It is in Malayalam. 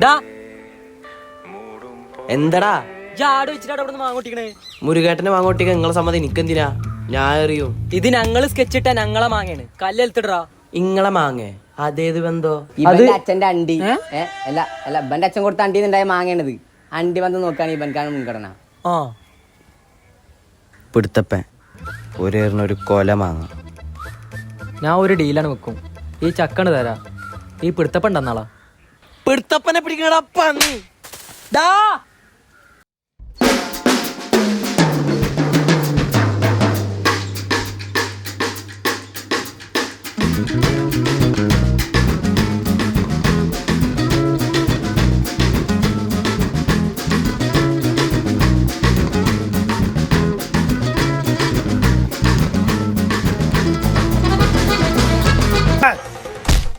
ഡാ എന്തടാ? ജാട് വെച്ചിട്ടാ ഇവിടെ മാങ്ങോട്ടിക്കണേ മുരുകേട്ടനെ മാങ്ങോട്ടിക്ക നിങ്ങളെ സമ്മതം എനിക്കെന്തിനാ? ഞാൻ അറിയൂ ഇത് ഞങ്ങൾ സ്കെച്ച് ഇട്ട ഞങ്ങളെ മാങ്ങയാണ്. കല്ലെടുത്തിടാ ഇങ്ങളെ മാങ്ങ. അതേത് ബന്ധോ? ഇവന്റെ അച്ഛന്റെ അണ്ടി. അല്ല അല്ല ഇവന്റെ അച്ഛൻ കൊടുത്ത അണ്ടി ഉണ്ടായ മാങ്ങയാണിത്? അണ്ടി വന്ന് നോക്കാണ് ഇവൻക്കാണ് മുൻഗണന. ആ. പിടുത്തപ്പൻ. ഒരേറിന് ഒരു കൊല മാങ്ങ. ഞാൻ ഒരു ഡീലാണ് വെക്കും. ഈ ചക്കണ് തരാ. ഈ പിടുത്തപ്പൻ തന്നാളാ പിടുത്തപ്പനെ പിടിക്കണടാ പന്നി ഡാ Dah